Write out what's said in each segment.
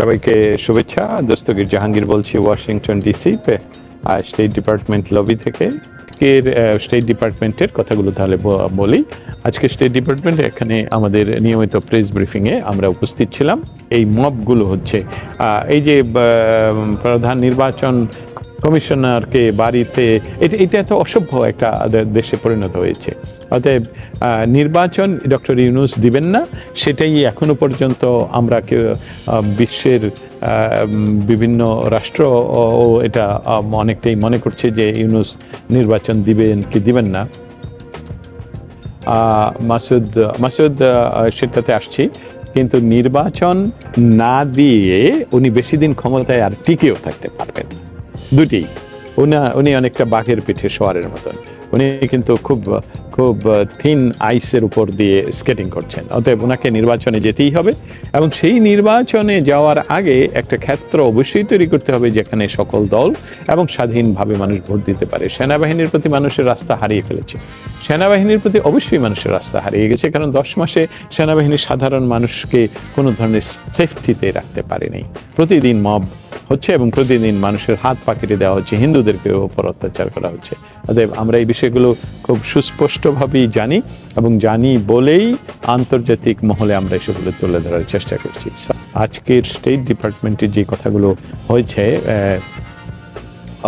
সবাইকে শুভেচ্ছা। দস্তগীর জাহাঙ্গীর বলছি, Washington DC state department lobby থেকে। আজকের স্টেট ডিপার্টমেন্টের কথাগুলো তাহলে বলি। আজকে স্টেট ডিপার্টমেন্টে এখানে আমাদের নিয়মিত প্রেস ব্রিফিংয়ে আমরা উপস্থিত ছিলাম। এই মবগুলো হচ্ছে এই যে প্রধান নির্বাচন কমিশনারকে বাড়িতে, এটা এটা এত অসভ্য একটা দেশে পরিণত হয়েছে। অতএব নির্বাচন ডক্টর ইউনুস দিবেন না, সেটাই এখনও পর্যন্ত আমরা কেউ বিশ্বের বিভিন্ন রাষ্ট্র ও- এটা অনেকটাই মনে করছে যে ইউনুস নির্বাচন দিবেন কি দিবেন না। মাসুদ মাসুদ সেটাতে আসছি। কিন্তু নির্বাচন না দিয়ে উনি বেশি দিন ক্ষমতায় আর টিকেও থাকতে পারবেন না। দুটি। উনি উনি অনেকটা বাঘের পিঠে সোয়ারের মতন। উনি কিন্তু খুব খুব থিন আইসের উপর দিয়ে স্কেটিং করছেন। অতএব ওনাকে নির্বাচনে যেতেই হবে এবং সেই নির্বাচনে যাওয়ার আগে একটা ক্ষেত্র অবশ্যই তৈরি করতে হবে যেখানে সকল দল এবং স্বাধীনভাবে মানুষ ভোট দিতে পারে। সেনাবাহিনীর প্রতি মানুষের রাস্তা হারিয়ে ফেলেছে। সেনাবাহিনীর প্রতি অবশ্যই মানুষের রাস্তা হারিয়ে গেছে, কারণ দশ মাসে সেনাবাহিনী সাধারণ মানুষকে কোনো ধরনের সেফটিতে রাখতে পারেনি। প্রতিদিন মব হচ্ছে এবং প্রতিদিন মানুষের হাত পাকিয়ে দেওয়া হচ্ছে হিন্দুদেরকে ওপর অত্যাচার করা হচ্ছে। অতএব আমরা এই বিষয়গুলো খুব সুস্পষ্টভাবেই জানি এবং জানি বলেই আন্তর্জাতিক মহলে আমরা এসবগুলো তুলে ধরার চেষ্টা করছি। আজকের স্টেট ডিপার্টমেন্টের যে কথাগুলো হয়েছে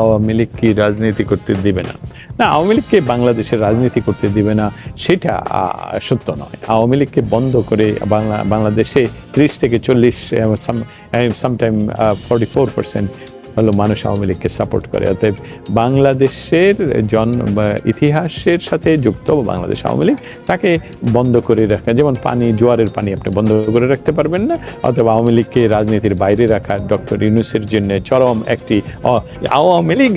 আওয়ামী লীগ কি রাজনীতি করতে দিবে না? না, আওয়ামী লীগকে বাংলাদেশের রাজনীতি করতে দিবে না, সেটা সত্য নয়। আওয়ামী লীগকে বন্ধ করে বাংলা, বাংলাদেশে ত্রিশ থেকে চল্লিশ সামটাইম ফর্টি ফোর পার্সেন্ট হলো মানুষ আওয়ামী লীগকে সাপোর্ট করে। অতএব বাংলাদেশের জন ইতিহাসের সাথে যুক্ত বাংলাদেশ আওয়ামী লীগ, তাকে বন্ধ করে রাখা। যেমন পানি, জোয়ারের পানি আপনি বন্ধ করে রাখতে পারবেন না, অথবা আওয়ামী লীগকে রাজনীতির বাইরে রাখা, ডক্টর ইউনুসের জন্য চরম একটি আওয়ামী লীগ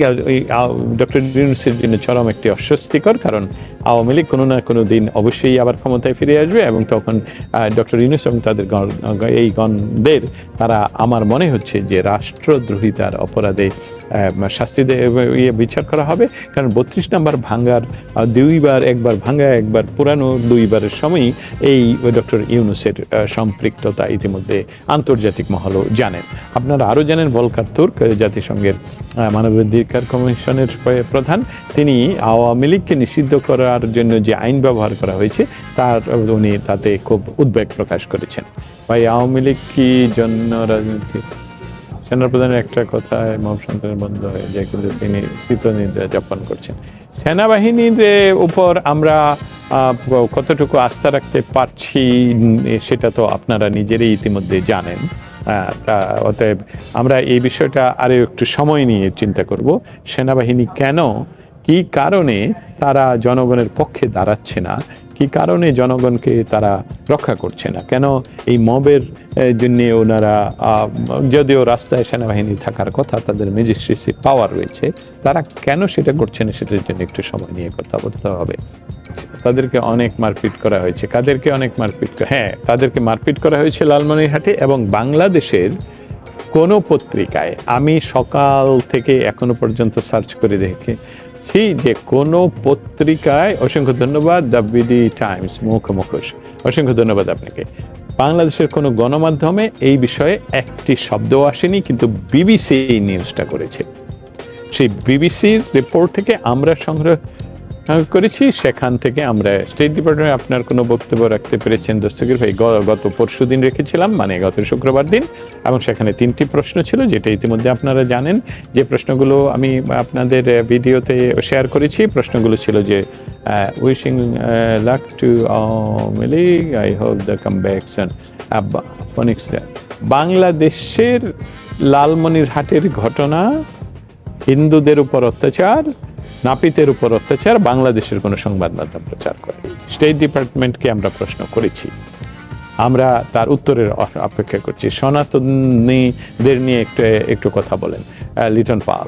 ডক্টর ইউনুসের জন্য চরম একটি অস্বস্তিকর কারণ আওয়ামী লীগ কোনো না কোনো দিন অবশ্যই আবার ক্ষমতায় ফিরে আসবে এবং তখন ডক্টর ইউনুস এবং তাদের এই গণদের তারা, আমার মনে হচ্ছে যে রাষ্ট্রদ্রোহিতার অপরাধে শাস্তি ইয়ে বিচার করা হবে। কারণ বত্রিশ নাম্বার ভাঙ্গার দুইবার, একবার ভাঙ্গা একবার পুরানো, দুইবারের সময়ই এই ডক্টর ইউনুসের সম্পৃক্ততা ইতিমধ্যে আন্তর্জাতিক মহলও জানেন। আপনারা আরও জানেন ভলকার তুর্ক জাতিসংঘের মানবাধিকার কমিশনের প্রধান। তিনি আওয়ামী লীগকে নিষিদ্ধ করার জন্য যে আইন ব্যবহার করা হয়েছে, তার উনি তাতে খুব উদ্বেগ প্রকাশ করেছেন। ভাই, আওয়ামী লীগ কি জন্য রাজনীতি? সেনাপ্রধানের একটা কথায় মব সন্ত্রাস বন্ধ হয়ে যায়, কিন্তু তিনি কৃতনির্দেশ যাপন করছেন। সেনাবাহিনীর উপর আমরা কতটুকু আস্থা রাখতে পারছি, সেটা তো আপনারা নিজেরাই ইতিমধ্যে জানেন। তা অতএব আমরা এই বিষয়টা আরও একটু সময় নিয়ে চিন্তা করব, সেনাবাহিনী কেন কি কারণে তারা জনগণের পক্ষে দাঁড়াচ্ছে না? কি কারণে জনগণকে তারা রক্ষা করছে না? কেন এই মবের জন্য ওনারা যদিও রাস্তায় সেনাবাহিনী থাকার কথা, তাদের ম্যাজিস্ট্রেসি পাওয়ার রয়েছে, তারা কেন সেটা করছে না সেটার জন্য একটু সময় নিয়ে কথা বলতে হবে। তাদেরকে অনেক মারপিট করা হয়েছে। কাদেরকে অনেক মারপিট হ্যাঁ তাদেরকে মারপিট করা হয়েছে লালমনিরহাটে এবং বাংলাদেশের কোন পত্রিকায়। আমি সকাল থেকে এখনও পর্যন্ত সার্চ করে দেখেছি যে কোনো পত্রিকায় অসংখ্য ধন্যবাদ দ্য বিডি টাইমস মুখ মুখোশ অসংখ্য ধন্যবাদ আপনাকে। বাংলাদেশের কোনো গণমাধ্যমে এই বিষয়ে একটি শব্দও আসেনি, কিন্তু বিবিসি এই নিউজটা করেছে। সেই বিবিসির রিপোর্ট থেকে আমরা সংগ্রহ করেছি। সেখান থেকে আমরা স্টেট ডিপার্টমেন্টে আপনার কোনো বক্তব্য রাখতে পেরেছেন দস্তগীর ভাই। গত পরশু দিন রেখেছিলাম মানে গত শুক্রবার দিন, এবং সেখানে তিনটি প্রশ্ন ছিল, যেটা ইতিমধ্যে আপনারা জানেন। যে প্রশ্নগুলো আমি আপনাদের ভিডিওতে শেয়ার করেছি, প্রশ্নগুলো ছিল যে wishing luck to league I hope the come back phoenix বাংলাদেশের লালমনিরহাটের ঘটনা, হিন্দুদের উপর অত্যাচার নাপিতের উপর অত্যাচার, বাংলাদেশের কোনো সংবাদ মাধ্যম প্রচার করে। স্টেট ডিপার্টমেন্টকে আমরা প্রশ্ন করেছি। আমরা তার উত্তরের অপেক্ষা করছি। সনাতনীদের নিয়ে একটু একটু কথা বলেন লিটন পাল।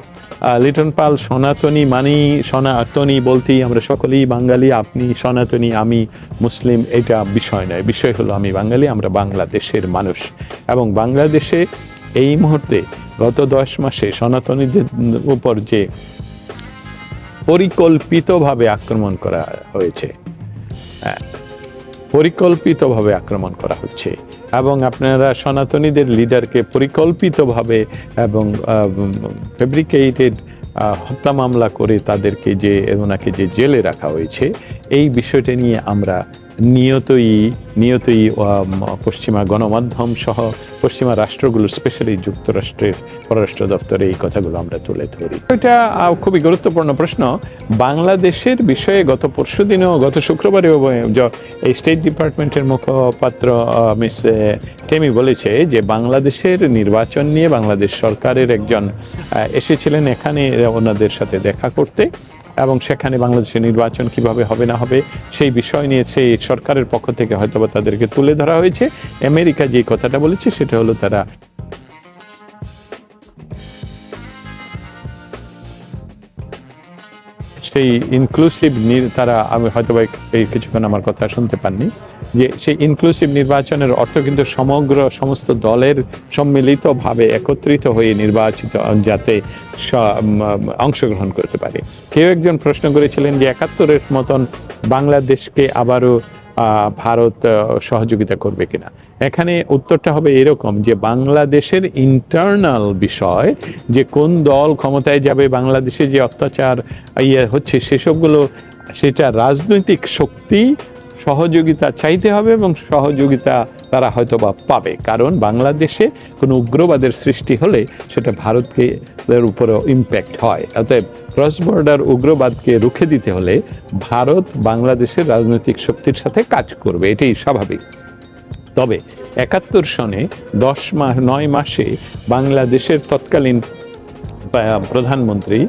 লিটন পাল, সনাতনী মানি সনাতনী বলতেই আমরা সকলেই বাঙালি, আপনি সনাতনী, আমি মুসলিম, এটা বিষয় নয়। বিষয় হলো আমি বাঙালি, আমরা বাংলাদেশের মানুষ। এবং বাংলাদেশে এই মুহূর্তে গত দশ মাসে সনাতনীদের উপর যে পরিকল্পিতভাবে আক্রমণ করা হয়েছে। হ্যাঁ, পরিকল্পিতভাবে আক্রমণ করা হচ্ছে এবং আপনারা সনাতনীদের লিডারকে পরিকল্পিতভাবে এবং ফেব্রিকেটেড হত্যা মামলা করে তাদেরকে যে ওনাকে যে জেলে রাখা হয়েছে এই বিষয়টা নিয়ে আমরা নিয়তই নিয়তই পশ্চিমা গণমাধ্যম সহ পশ্চিমা রাষ্ট্রগুলো স্পেশালি যুক্তরাষ্ট্রের পররাষ্ট্র দপ্তরে এই কথাগুলো আমরা তুলে ধরি। এটা খুবই গুরুত্বপূর্ণ প্রশ্ন। বাংলাদেশের বিষয়ে গত পরশু দিনও, গত শুক্রবারেও এই স্টেট ডিপার্টমেন্টের মুখপাত্র মিস টেমি বলেছে যে বাংলাদেশের নির্বাচন নিয়ে বাংলাদেশ সরকারের একজন এসেছিলেন এখানে ওনাদের সাথে দেখা করতে। এবং সেখানে বাংলাদেশের নির্বাচন কীভাবে হবে না হবে সেই বিষয় নিয়ে সেই সরকারের পক্ষ থেকে হয়তোবা তাদেরকে তুলে ধরা হয়েছে। আমেরিকা যে কথাটা বলেছে, সেটা হলো তারা সেই ইনক্লুসিভ তারা, আমি হয়তো বা এই কিছুক্ষণ আমার কথা শুনতে পাননি, যে সেই ইনক্লুসিভ নির্বাচনের অর্থ কিন্তু সমগ্র সমস্ত দলের সম্মিলিতভাবে একত্রিত হয়ে নির্বাচিত, যাতে অংশগ্রহণ করতে পারে। কেউ একজন প্রশ্ন করেছিলেন যে একাত্তরের মতন বাংলাদেশকে আবারও ভারত সহযোগিতা করবে কিনা। এখানে উত্তরটা হবে এরকম যে বাংলাদেশের ইন্টারনাল বিষয়, যে কোন দল ক্ষমতায় যাবে, বাংলাদেশে যে অত্যাচার ইয়ে হচ্ছে, সেসবগুলো, সেটা রাজনৈতিক শক্তি সহযোগিতা চাইতে হবে এবং সহযোগিতা তারা হয়তো বা পাবে। কারণ বাংলাদেশে কোনো উগ্রবাদের সৃষ্টি হলে সেটা ভারতকে এর উপরে ইম্প্যাক্ট হয়। অতএব ক্রস বর্ডার উগ্রবাদকে রুখে দিতে হলে ভারত বাংলাদেশের রাজনৈতিক শক্তির সাথে কাজ করবে। এটাই স্বাভাবিক। তবে একাত্তর সনে দশ মাস নয় মাসে বাংলাদেশের তৎকালীন প্রধানমন্ত্রী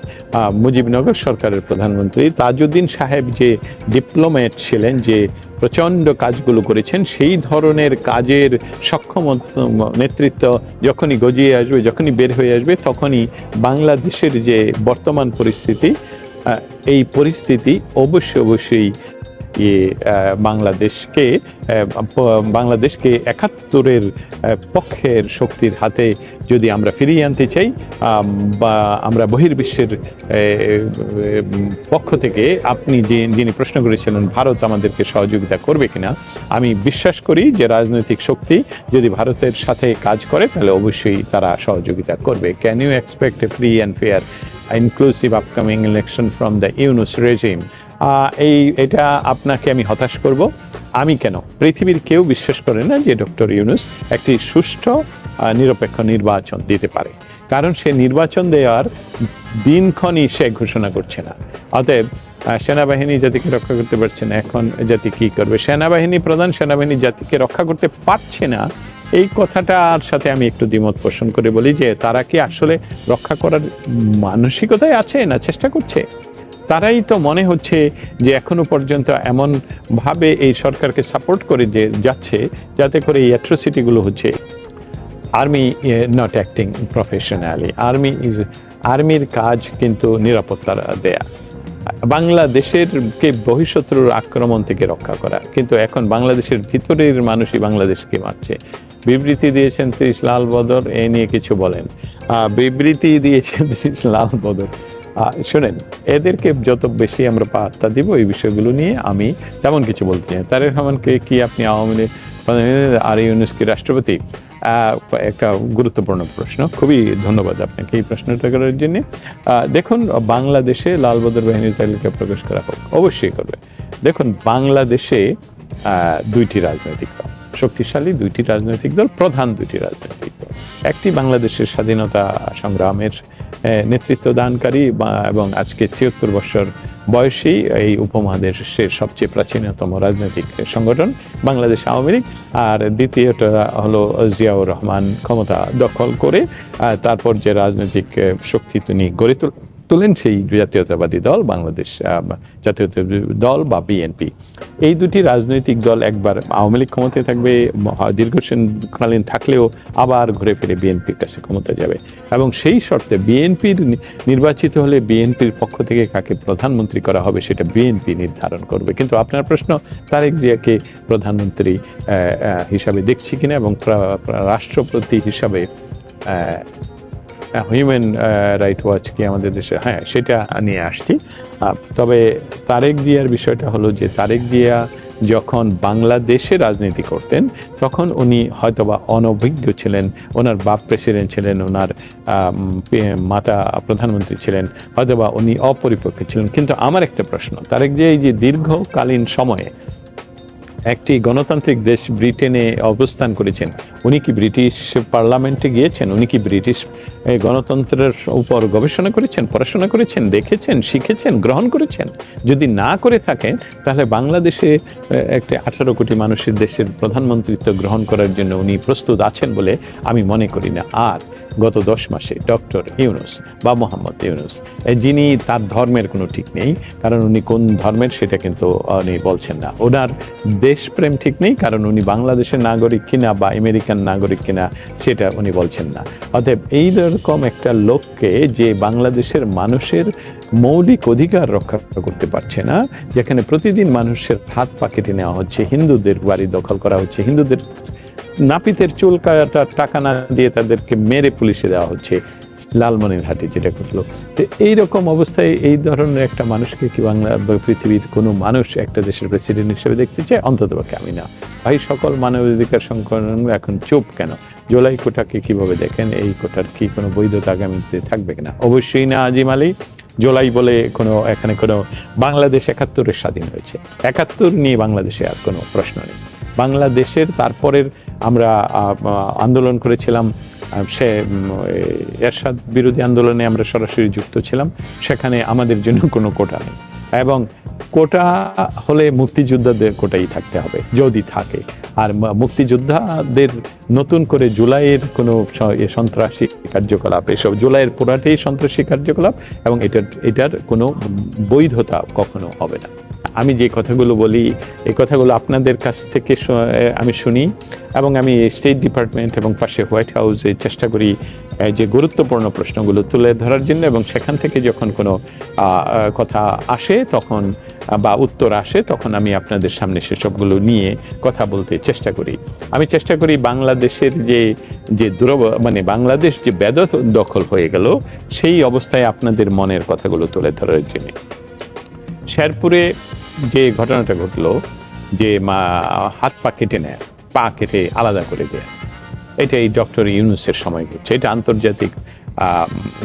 মুজিবনগর সরকারের প্রধানমন্ত্রী তাজউদ্দিন সাহেব যে ডিপ্লোম্যাট ছিলেন, যে প্রচণ্ড কাজগুলো করেছেন, সেই ধরনের কাজের সক্ষম নেতৃত্ব যখনই গজিয়ে আসবে, যখনই বের হয়ে আসবে, তখনই বাংলাদেশের যে বর্তমান পরিস্থিতি এই পরিস্থিতি অবশ্যই অবশ্যই বাংলাদেশকে বাংলাদেশকে একাত্তরের পক্ষের শক্তির হাতে যদি আমরা ফিরিয়ে আনতে চাই বা আমরা বহির্বিশ্বের পক্ষ থেকে আপনি যে, যিনি প্রশ্ন করেছিলেন, ভারত আমাদেরকে সহযোগিতা করবে কিনা, আমি বিশ্বাস করি যে রাজনৈতিক শক্তি যদি ভারতের সাথে কাজ করে, তাহলে অবশ্যই তারা সহযোগিতা করবে। Can you expect a free and fair inclusive upcoming election from the Yunus regime এই, এটা আপনাকে আমি হতাশ করব। আমি কেন? পৃথিবীর কেউ বিশ্বাস করে না যে ডক্টর ইউনুস একটি সুষ্ঠু নিরপেক্ষ নির্বাচন দিতে পারে। কারণ সে নির্বাচন দেওয়ার দিনক্ষণই সে ঘোষণা করছে না। অতএব সেনাবাহিনী জাতিকে রক্ষা করতে পারছে না। এখন জাতি কি করবে? সেনাবাহিনী, প্রধান সেনাবাহিনী জাতিকে রক্ষা করতে পারছে না। এই কথাটার সাথে আমি একটু দ্বিমত পোষণ করে বলি যে, তারা কি আসলে রক্ষা করার মানসিকতায় আছে না চেষ্টা করছে? তারাই তো মনে হচ্ছে যে এখনও পর্যন্ত এমন ভাবে এই সরকারকে সাপোর্ট করে যে যাচ্ছে, যাতে করে এই অ্যাট্রোসিটিগুলো হচ্ছে। Army not acting professionally army is আর্মির কাজ কিন্তু নিরাপত্তা দেয়া। বাংলাদেশের কে বহিঃশত্রুর আক্রমণ থেকে রক্ষা করা। কিন্তু এখন বাংলাদেশের ভিতরের মানুষই বাংলাদেশকে মারছে। বিবৃতি দিয়েছেন ত্রিশ লাল বদর, এ নিয়ে কিছু বলেন। বিবৃতি দিয়েছেন ত্রিশ লাল বদর। শোনেন, এদেরকে যত বেশি আমরা পাত্তা দিব এই বিষয়গুলো নিয়ে আমি তেমন কিছু বলতে চাই তারেক রহমানকে কি আপনি আওয়ামী লীগ আর ইউনুস কি রাষ্ট্রপতি একটা গুরুত্বপূর্ণ প্রশ্ন। খুবই ধন্যবাদ আপনাকে এই প্রশ্নটা করার জন্য। দেখুন, বাংলাদেশে লালবদর বাহিনীর তালিকা প্রকাশ করা হোক, অবশ্যই করবে। দেখুন, বাংলাদেশে দুইটি রাজনৈতিক দল, শক্তিশালী দুইটি রাজনৈতিক দল, প্রধান দুইটি রাজনৈতিক দল। একটি বাংলাদেশের স্বাধীনতা সংগ্রামের নেতৃত্ব দানকারী বা- এবং আজকে ছিয়াত্তর বছর বয়সেই এই উপমহাদেশের সবচেয়ে প্রাচীনতম রাজনৈতিক সংগঠন বাংলাদেশ আওয়ামী লীগ। আর দ্বিতীয়টা হলো জিয়াউর রহমান ক্ষমতা দখল করে তারপর যে রাজনৈতিক শক্তি তিনি গড়ে তুল তুলেন সেই জাতীয়তাবাদী দল, বাংলাদেশ জাতীয়তাবাদী দল বা বিএনপি। এই দুটি রাজনৈতিক দল একবার আওয়ামী লীগ ক্ষমতায় থাকবে দীর্ঘকালীন থাকলেও আবার ঘুরে ফিরে বিএনপির কাছে ক্ষমতা যাবে। এবং সেই শর্তে বিএনপির নির্বাচিত হলে বিএনপির পক্ষ থেকে কাকে প্রধানমন্ত্রী করা হবে সেটা বিএনপি নির্ধারণ করবে। কিন্তু আপনার প্রশ্ন, তারেক জিয়াকে প্রধানমন্ত্রী হিসাবে দেখছি কিনা এবং রাষ্ট্রপতি হিসাবে হিউম্যান রাইট ওয়াচ কি আমাদের দেশে? হ্যাঁ সেটা নিয়ে আসছি। তবে তারেক জিয়ার বিষয়টা হলো যে, তারেক জিয়া যখন বাংলাদেশে রাজনীতি করতেন, তখন উনি হয়তোবা অনভিজ্ঞ ছিলেন, ওনার বাপ প্রেসিডেন্ট ছিলেন, ওনার মাতা প্রধানমন্ত্রী ছিলেন, হয়তোবা উনি অপরিপক্ষ ছিলেন। কিন্তু আমার একটা প্রশ্ন, তারেক যে এই যে দীর্ঘকালীন সময়ে একটি গণতান্ত্রিক দেশ ব্রিটেনে অবস্থান করেছেন। উনি কি ব্রিটিশ পার্লামেন্টে গিয়েছেন? উনি কি ব্রিটিশ গণতন্ত্রের উপর গবেষণা করেছেন, পড়াশোনা করেছেন, দেখেছেন, শিখেছেন, গ্রহণ করেছেন? যদি না করে থাকেন, তাহলে বাংলাদেশে একটি আঠারো কোটি মানুষের দেশের প্রধানমন্ত্রিত্ব গ্রহণ করার জন্য উনি প্রস্তুত আছেন বলে আমি মনে করি না। আর গত দশ মাসে ডক্টর ইউনুস বা মোহাম্মদ ইউনুস যিনি তার ধর্মের কোনো ঠিক নেই, কারণ উনি কোন ধর্মের সেটা কিন্তু উনি বলছেন না। ওনার দেশপ্রেম ঠিক নেই, কারণ উনি বাংলাদেশের নাগরিক কিনা বা আমেরিকান নাগরিক কিনা সেটা উনি বলছেন না। অতএব এইরকম একটা লোককে যে বাংলাদেশের মানুষের মৌলিক অধিকার রক্ষা করতে পারছে না, যেখানে প্রতিদিন মানুষের হাত পা কেটে নেওয়া হচ্ছে, হিন্দুদের বাড়ি দখল করা হচ্ছে, হিন্দুদের নাপিতের চুল কাটা টাকা না দিয়ে তাদেরকে মেরে পুলিশে দেওয়া হচ্ছে লালমনিরহাটে যেটা ঘটলো। তো এইরকম অবস্থায় এই ধরনের একটা মানুষকে কি বাংলা বা পৃথিবীর কোনো মানুষ একটা দেশের প্রেসিডেন্ট হিসেবে দেখতে চায়? অন্তত পক্ষে আমি না। ভাই, সকল মানবাধিকার সংগঠন এখন চুপ কেন? জুলাই কোটাকে কীভাবে দেখেন? এই কোটার কি কোনো বৈধতা আগামীতে থাকবে কিনা? অবশ্যই না, আজিম আলী। জুলাই বলে কোনো, এখানে কোনো বাংলাদেশ একাত্তরের স্বাধীন হয়েছে। একাত্তর নিয়ে বাংলাদেশে আর কোনো প্রশ্ন নেই। বাংলাদেশের তারপরের আমরা আন্দোলন করেছিলাম সে এরশাদ বিরোধী আন্দোলনে আমরা সরাসরি যুক্ত ছিলাম। সেখানে আমাদের জন্য কোনো কোটা নেই। এবং কোটা হলে মুক্তিযোদ্ধাদের কোটাই থাকতে হবে, যদি থাকে। আর মুক্তিযোদ্ধাদের নতুন করে জুলাইয়ের কোনো সন্ত্রাসী কার্যকলাপ, এসব জুলাইয়ের পুরাটাই সন্ত্রাসী কার্যকলাপ এবং এটার এটার কোনো বৈধতা কখনো হবে না। আমি যে কথাগুলো বলি, এই কথাগুলো আপনাদের কাছ থেকে আমি শুনি এবং আমি স্টেট ডিপার্টমেন্ট এবং পাশে হোয়াইট হাউসে চেষ্টা করি যে গুরুত্বপূর্ণ প্রশ্নগুলো তুলে ধরার জন্য এবং সেখান থেকে যখন কোনো কথা আসে তখন বা উত্তর আসে তখন আমি আপনাদের সামনে সেসবগুলো নিয়ে কথা বলতে চেষ্টা করি। আমি চেষ্টা করি বাংলাদেশের যে যে দুরব মানে বাংলাদেশ যে বেদ দখল হয়ে গেল, সেই অবস্থায় আপনাদের মনের কথাগুলো তুলে ধরার জন্য। শেরপুরে যে ঘটনাটা ঘটলো, যে মা হাত পা কেটে নেয়, পা কেটে আলাদা করে দেয়। এটা এই ডক্টর ইউনুসের সময় ঘটছে এটা আন্তর্জাতিক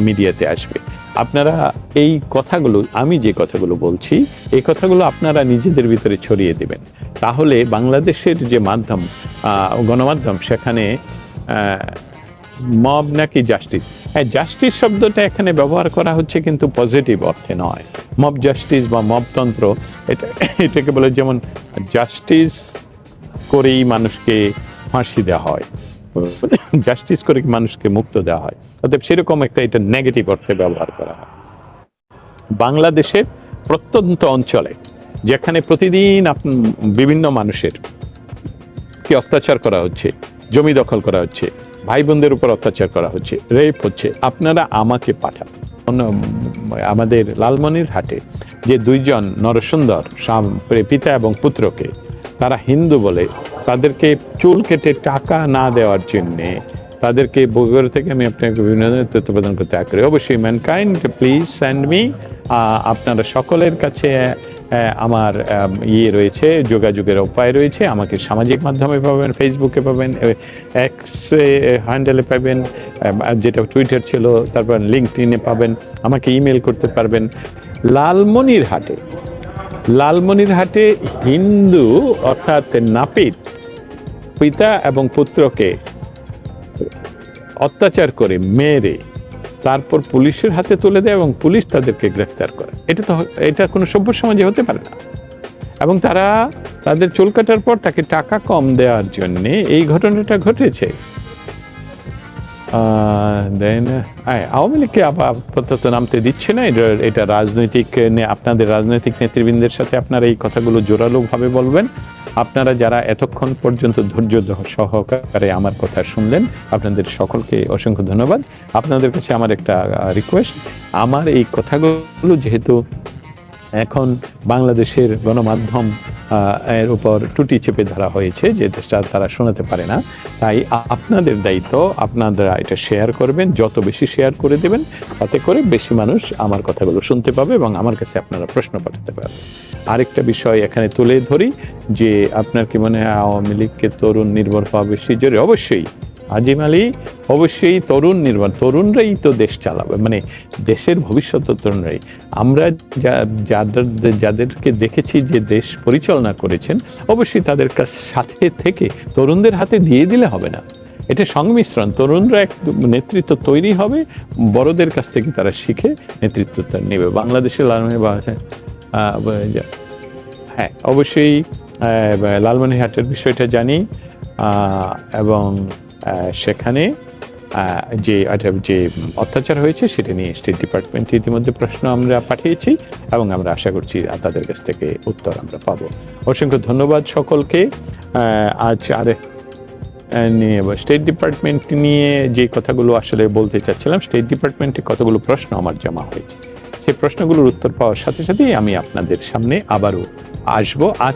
মিডিয়াতে আসবে। আপনারা এই কথাগুলো, আমি যে কথাগুলো বলছি, এই কথাগুলো আপনারা নিজেদের ভিতরে ছড়িয়ে দেবেন। তাহলে বাংলাদেশের যে মাধ্যম গণমাধ্যম, সেখানে মব নাকি জাস্টিস হ্যাঁ জাস্টিস শব্দটা এখানে ব্যবহার করা হচ্ছে কিন্তু পজিটিভ অর্থে নয়। মব জাস্টিস বা মবতন্ত্র এটা, এটাকে বলে যেমন জাস্টিস করেই মানুষকে ফাঁসি দেওয়া হয়। জাস্টিস করে মানুষকে মুক্ত দেওয়া হয়? অতএব সেরকম একটা এটা নেগেটিভ অর্থে ব্যবহার করা হয়। বাংলাদেশের প্রত্যন্ত অঞ্চলে, যেখানে প্রতিদিন বিভিন্ন মানুষের কি অত্যাচার করা হচ্ছে, জমি দখল করা হচ্ছে ভাই বোনদের উপর অত্যাচার করা হচ্ছে রেপ হচ্ছে। আপনারা আমাকে পাঠান। আমাদের লালমনির হাটে যে দুইজন নরসুন্দর পিতা এবং পুত্রকে, তারা হিন্দু বলে, তাদেরকে চুল কেটে টাকা না দেওয়ার জন্যে তাদেরকে বগুড়া থেকে আমি আপনাকে বিভিন্ন তথ্য প্রদান করতে আগ্রহী। অবশ্যই ম্যানকাইন্ড প্লিজ স্যান্ড মি আপনারা সকলের কাছে আমার ইয়ে রয়েছে, যোগাযোগের উপায় রয়েছে, আমাকে সামাজিক মাধ্যমে পাবেন ফেসবুকে পাবেন এক্স হ্যান্ডেলে পাবেন যেটা টুইটার ছিল, তারপর লিঙ্কডিনে পাবেন, আমাকে ইমেল করতে পারবেন। লালমনির হাটে লালমনির হাটে হিন্দু, অর্থাৎ নাপিত, পিতা এবং পুত্রকে অত্যাচার করে মেরে তারপর পুলিশের হাতে তুলে দেয় এবং পুলিশ তাদেরকে গ্রেফতার করে। এটা তো এটা কোনো সভ্য সমাজে হতে পারে না। এবং তারা তাদের চুল কাটার পর তাকে টাকা কম দেওয়ার জন্যে এই ঘটনাটা ঘটেছে। দেন আওয়ামী লীগকে আপাতত নামতে দিচ্ছে না। এটা এটা রাজনৈতিক আপনাদের রাজনৈতিক নেতৃবৃন্দের সাথে আপনারা এই কথাগুলো জোরালোভাবে বলবেন। আপনারা যারা এতক্ষণ পর্যন্ত ধৈর্য সহকারে আমার কথা শুনলেন, আপনাদের সকলকে অসংখ্য ধন্যবাদ। আপনাদের কাছে আমার একটা রিকোয়েস্ট আমার এই কথাগুলো যেহেতু এখন বাংলাদেশের গণমাধ্যম এর উপর টুটি চেপে ধরা হয়েছে, যে দেশটা তারা শোনাতে পারে না, তাই আপনাদের দায়িত্ব, আপনারা এটা শেয়ার করবেন, যত বেশি শেয়ার করে দেবেন, তাতে করে বেশি মানুষ আমার কথাগুলো শুনতে পাবে এবং আমার কাছে আপনারা প্রশ্ন পাঠাতে পারবেন। আরেকটা বিষয় এখানে তুলে ধরি যে আপনার কি মনে হয় আওয়ামী লীগকে তরুণ নির্ভর বেশি জোরে? অবশ্যই। আজিম আলী অবশ্যই তরুণ নির্ভর, তরুণরাই তো দেশ চালাবে মানে দেশের ভবিষ্যৎ তরুণরাই। আমরা যা- যাদের, যাদেরকে দেখেছি যে দেশ পরিচালনা করেছেন, অবশ্যই তাদের কাছ, সাথে থেকে তরুণদের হাতে দিয়ে দিলে হবে না। এটা সংমিশ্রণ, তরুণরা এক নেতৃত্ব তৈরি হবে, বড়দের কাছ থেকে তারা শিখে নেতৃত্বটা নেবে। বাংলাদেশের লালমনি হ্যাঁ অবশ্যই আহ, লালমনিরহাটের বিষয়টা জানি এবং সেখানে যে আচ্ছা, যে অত্যাচার হয়েছে সেটা নিয়ে স্টেট ডিপার্টমেন্ট ইতিমধ্যে প্রশ্ন আমরা পাঠিয়েছি এবং আমরা আশা করছি তাদের কাছ থেকে উত্তর আমরা পাবো। অসংখ্য ধন্যবাদ সকলকে। আজ আর নিয়ে স্টেট ডিপার্টমেন্ট নিয়ে যে কথাগুলো আসলে বলতে চাচ্ছিলাম স্টেট ডিপার্টমেন্টে কতগুলো প্রশ্ন আমার জমা হয়েছে। সেই প্রশ্নগুলোর উত্তর পাওয়ার সাথে সাথেই আমি আপনাদের সামনে আবারও আসব। আজ